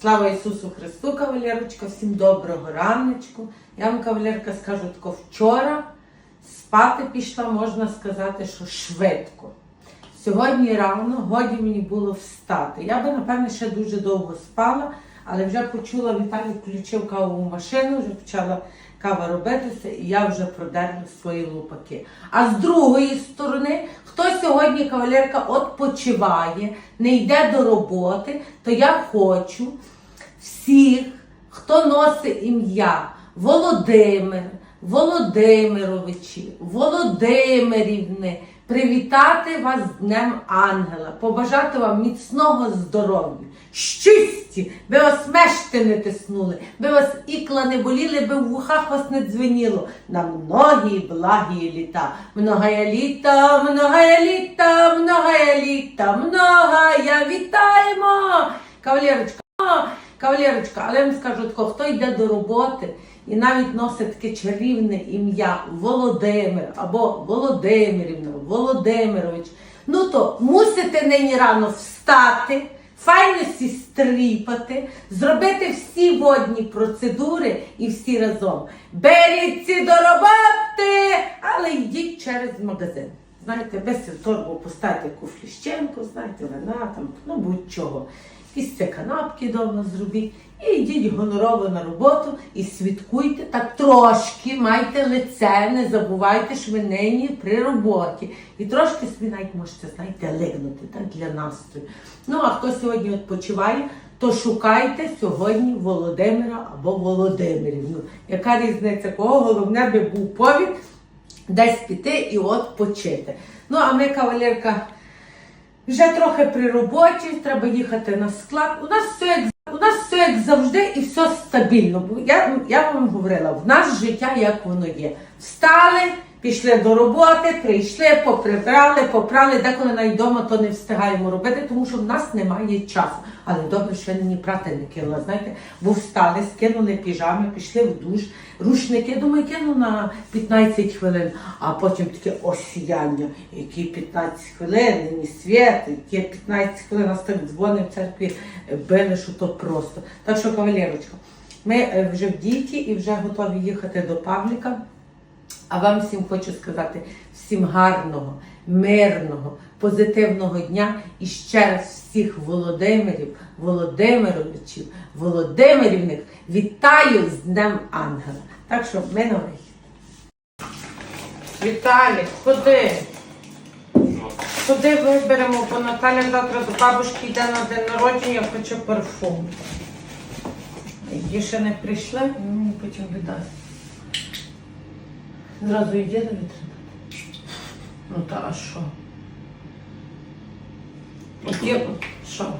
Слава Ісусу Христу, кавалерочка, всім доброго раночку. Я вам, кавалерка, скажу тако, вчора спати пішла, можна сказати, що швидко. Сьогодні рано годі мені було встати. Я би, напевне, ще дуже довго спала, але вже почула, Віталій включив кавову машину, вже почала кава робитися, і я вже продерла свої лупаки. А з другої сторони, хто сьогодні кавалерка відпочиває, не йде до роботи, то я хочу всіх, хто носить ім'я Володимир, Володимировичі, Володимирівни, привітати вас з Днем Ангела, побажати вам міцного здоров'я, щасті, би вас мешти не тиснули, би вас ікла не боліли, би в вухах вас не дзвеніло. На многі благі літа. Многая літа, многая літа, многая літа, многая вітаємо! Кавалерочка, кавалерочка, але я вам скажу тако, хто йде до роботи і навіть носить таке чарівне ім'я Володимир або Володимирівна, Володимирович, ну то мусите нині рано встати, файно стріпати, зробити всі водні процедури і всі разом. Беріться до роботи, але йдіть через магазин. Знаєте, без торбу поставити яку фліщенку, знаєте, вина там, ну будь-чого. Якісь це канапки вдома зробіть. І йдіть гонорово на роботу і святкуйте так трошки, майте лице, не забувайте, що ви нині при роботі. І трошки собі навіть можете, знаєте, лигнути так, для настрою. Ну, а хто сьогодні відпочиває, то шукайте сьогодні Володимира або Володимирівну. Яка різниця? Кого головне би був повід десь піти і от почити. Ну, а ми, кавалерка, вже трохи при роботі, треба їхати на склад. У нас все як у нас все як завжди і все стабільно. Бо я, я вам говорила, в нас життя як воно є. Встали, пішли до роботи, прийшли, поприбрали, попрали. Деколи навіть вдома то не встигаємо робити, тому що в нас немає часу. Але добре, що я нині прати не кинула. Знаєте, бо встали, скинули піжами, пішли в душ, рушники, думаю, кину на 15 хвилин, а потім таке осіяння, які 15 хвилин, ні світ, які 15 хвилин, нас так дзвони в церкві били, що то просто. Так що, кавалерочка, ми е, вже в діті і вже готові їхати до Павліка. А вам всім хочу сказати всім гарного, мирного, позитивного дня і ще раз всіх Володимирів, Володимировичів, Володимирівних вітаю з Днем Ангела. Так що ми на вихід. Віталій, ходи. Ходи виберемо, бо Наталя завтра до бабушки йде на день народження, хоче парфум. Які ще не прийшли, мені потім віддасть. Зразу йде до вітрина. Ну та а що? Оті, що?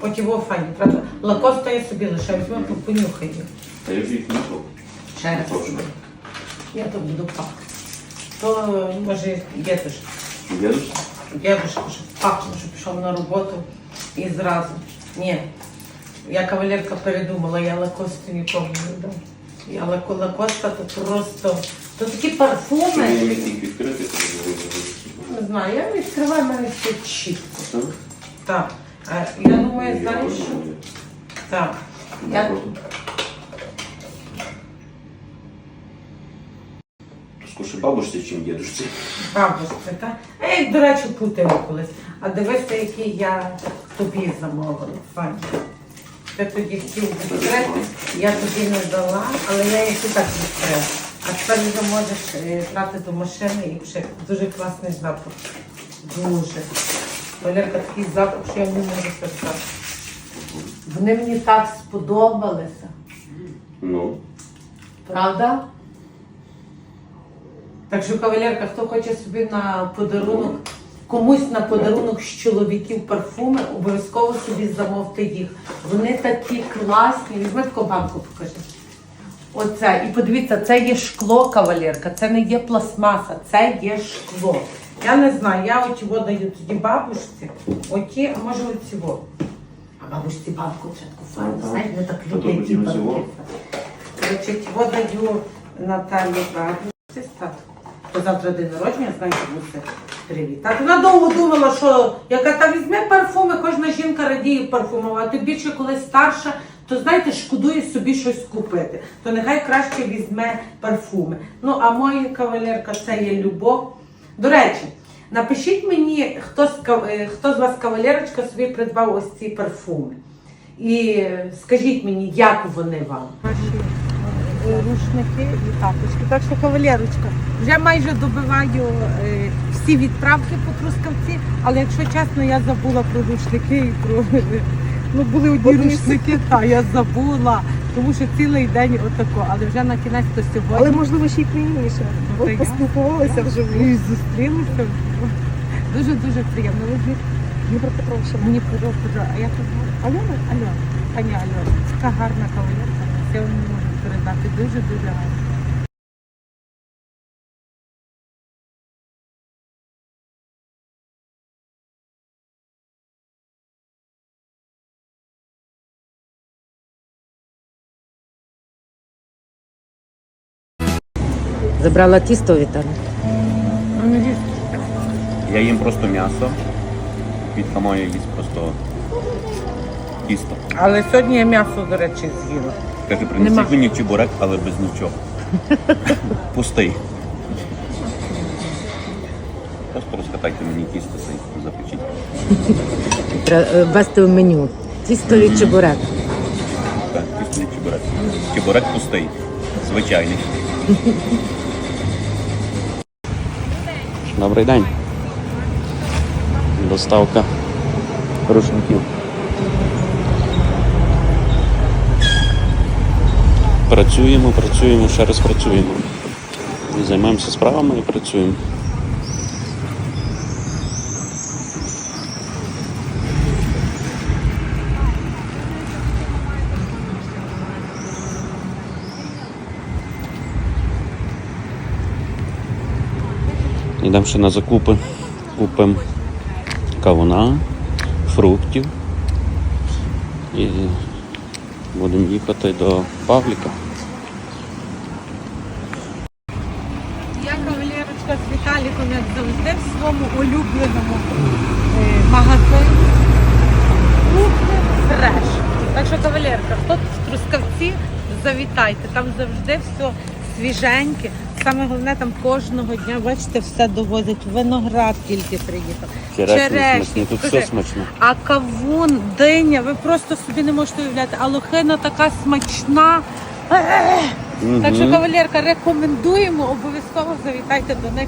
Оті во файні, правда? Лакоста я собі лише візьму, то понюхай їх. Та я ж їх знайшов. Ще раз. Точно. Я то буду пахнути. То може дідуш, Дедушка? дідушка, щоб пахнув, що пішов на роботу і зразу. Ні. Я кавалерка передумала, я лакосту нікому не дам. Я лако лакоста то просто. То такі парфуми. я міг їх відкрити, то я. Не знаю, я відкриваю в мене все чітко. Так? Так. А я думаю, знаєш, що? Так. Я... Скорше бабушці, чим дідушці. Бабушка, так? А я, до речі, плутаю колись. А дивися, який я тобі замовила. Файно. Ти тоді відкрити, я тобі не дала, але я їх і так відкрила. А тепер вже можеш е, брати до машини і вже дуже класний запах. Дуже. Валерка, такий запах, що я не можу сказати. Вони мені так сподобалися. Ну, Правда? Так що, кавалерка, хто хоче собі на подарунок, комусь на подарунок з чоловіків парфуми, обов'язково собі замовте їх. Вони такі класні. Візьми таку банку, покажи. Оце. І подивіться, це є шкло, кавалерка, це не є пластмаса, це є шкло. Я не знаю, я оті даю тоді бабушці, оті, а може оці во. А бабусі банку вже таку файну, знаєте, не так люблять ті ті во даю Наталі бабусі статку. Бо завтра день народження, знаєте, буде. привітати. Вона довго думала, що яка та візьме парфуми, кожна жінка радіє парфумом, а тим більше, коли старша, то знаєте, шкодує собі щось купити. То нехай краще візьме парфуми. Ну, а моя кавалерка це є любов. До речі, напишіть мені, хто з, е, хто з вас кавалерочка собі придбав ось ці парфуми. І е, скажіть мені, як вони вам? Рушники і тапочки. Так що, кавалерочка, вже майже добиваю е, всі відправки по трускавці, але якщо чесно, я забула про рушники і про ну були одні рушники, та я забула, тому що цілий день отако, але вже на кінець то сьогодні. Але можливо ще й приємніше. Ну, та я- поспілкувалися вживу. і зустрілися. Дуже дуже приємно. Ви ж Дніпропетровщина. мені про а я кажу, Альона, Альона, пані Альона, така гарна кавалерка, вам не можу передати. Дуже дуже гарна. Забрала тісто Віталій. Я їм просто м'ясо. Вітка моя їсть просто тісто. Але сьогодні я м'ясо, до речі, з'їла. Каже, принесіть мені чебурек, але без нічого. Пустий. Просто розкатайте мені тісто цей, запечіть. Треба е, ввести в меню. Тісто і чебурек. Так, тісто і чебурек. Чебурек пустий. Звичайний. Добрий день. Доставка рушників. Працюємо, працюємо, ще раз працюємо. Займаємося справами і працюємо. Йдемо ще на закупи. Купимо кавуна, фруктів. І будемо їхати до Павліка. Я кавалерочка з Віталіком, як завжди, в своєму улюбленому е, магазині. Кухня фреш. Так що, кавалерка, хто в Трускавці, завітайте. Там завжди все свіженьке. Саме головне, там кожного дня, бачите, все довозять. Виноград тільки приїхав. Черешні тут все смачно. А кавун, диня, ви просто собі не можете уявляти. А лохина така смачна. Так що, кавалерка, рекомендуємо, обов'язково завітайте до них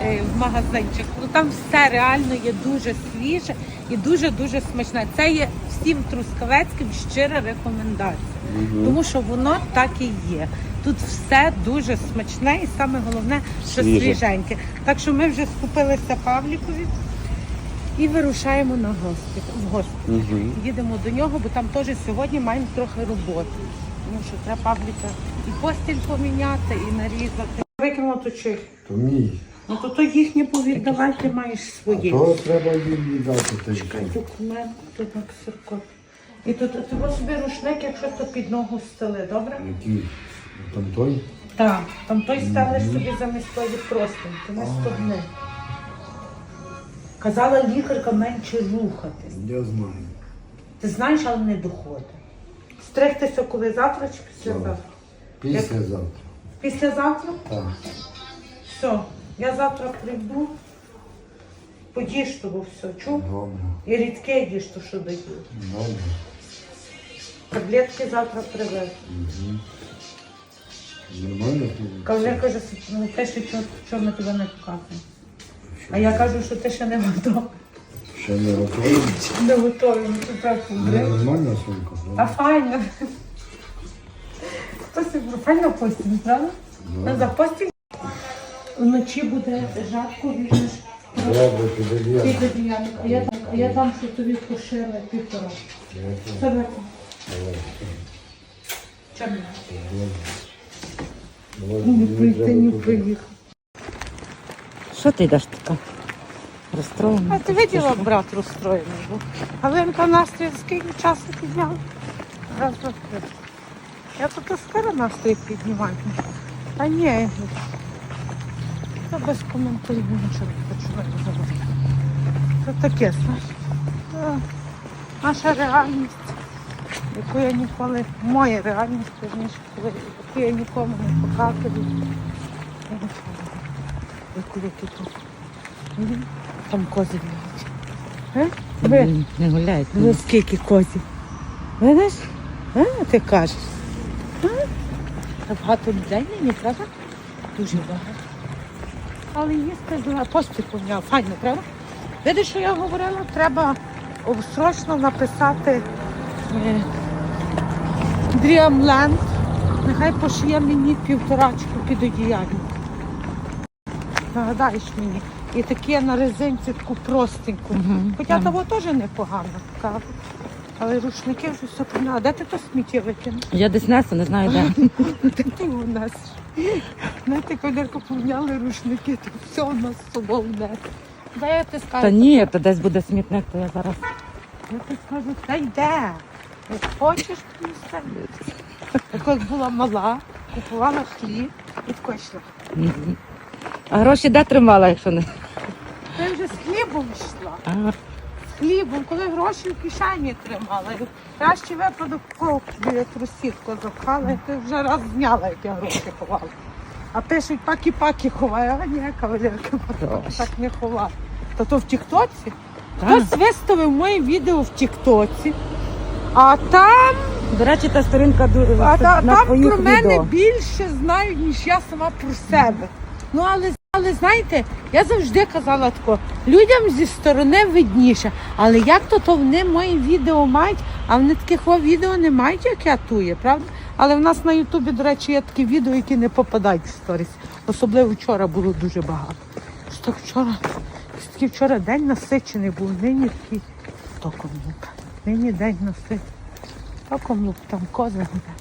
в магазинчик. Ну там все реально є дуже свіже і дуже-дуже смачне. Це є всім трускавецьким щира рекомендація, тому що воно так і є. Тут все дуже смачне і саме головне, що Свіже. свіженьке. Так що ми вже скупилися Павлікові і вирушаємо на госпіталь. В госпіталь. Мгм. Їдемо до нього, бо там теж сьогодні маємо трохи роботи. Тому що треба Павліка і постіль поміняти, і нарізати. Викинула то чи? То мій. Ну то то їхнє повіддавай, ти маєш своє. То треба їм віддати. Й що. На ксерко. І тут ти собі рушник, якщо то під ногу стели, добре? Який? Там той? Так, там той стелиш собі замість тої простинь, ти не стогни. Казала лікарка менше рухатись. Я знаю. Ти знаєш, але не доходить. Стригтися коли завтра чи післязавтра? Післязавтра. Післязавтра? Так. Все, я завтра прийду. Подіж того все, чув? Добре. І рідке їж то, що дають. Добре. Таблетки завтра привез. Нормально тут? Кавалер каже, ну те, що чого, чого ми тебе не показуємо. А я кажу, що ти ще не готовий. Ще не готовий? Не готовий, ну це так побрив. Нормальна сумка, А правда? файно. Хтось файно постіль, правда? Ну, за постіль. Вночі буде жарко, візьмеш Добре, піде я. під одіяльник, а я, там- а я там, що тобі пошила півтора. Це Чому? Не прийти, не приїхати. Що ти йдеш така? Розстроєна? А ти виділа, брат розстроєний був? Галинка настрій скільки часу підняла? Раз, два, три. Я тут скоро настрій піднімаю. Та ні. Та без коментарів нічого не починаю говорити. Це таке, знаєш. Наша реальність, яку я ніколи, моя реальність, коли- яку я нікому не показую. Я не. Яку які тут. Там кози гуляють. Е? Ви, Не гуляють. ви скільки козів? Видиш? А, ти кажеш. А? Багато людей нині, правда? Дуже багато. Але їсти за постіль поміняв. Файно, правда? Видиш, що я говорила? Треба о, срочно написати е, Дріамленд. Нехай пошиє мені півторачку під одіяльник. Нагадаєш мені. І таке на резинці таку простеньку. Хоча того теж непогано, кажуть. Але рушники вже все поміняли. Де ти то сміття викинеш? Я десь несу, не знаю де. Де ти у нас? Знаєте, колірку поміняли рушники, то все у нас з собою не. Де я ти скажу? Та ні, то десь буде смітник, то я зараз. Я ти скажу, та йде. Як хочеш, то і все. Так як була мала, купувала хліб і тако йшла. А гроші де тримала, якщо не. Ти вже з хлібом йшла. А, хлібом, коли гроші в кишені тримала. Кращий випадок ков біля трусітку запхала, ти вже раз зняла, як я гроші ховала. А пишуть паки-паки ховаю, а ні, кавалерка, так не ховаю. Та то в Тіктоці. Хтось виставив моє відео в Тіктоці, а там, До речі, та сторінка ду- а та, на там про мене відео. більше знають, ніж я сама про себе. Ну але, але знаєте, я завжди казала тако, людям зі сторони видніше. Але як то, то вони мої відео мають, а вони таких відео не мають, як я тує, правда? Але в нас на Ютубі, до речі, є такі відео, які не попадають в сторіс. Особливо вчора було дуже багато. Так вчора, такий вчора день насичений був, нині такий током лук. Нині день насичений. Током лук, там кози гуляють.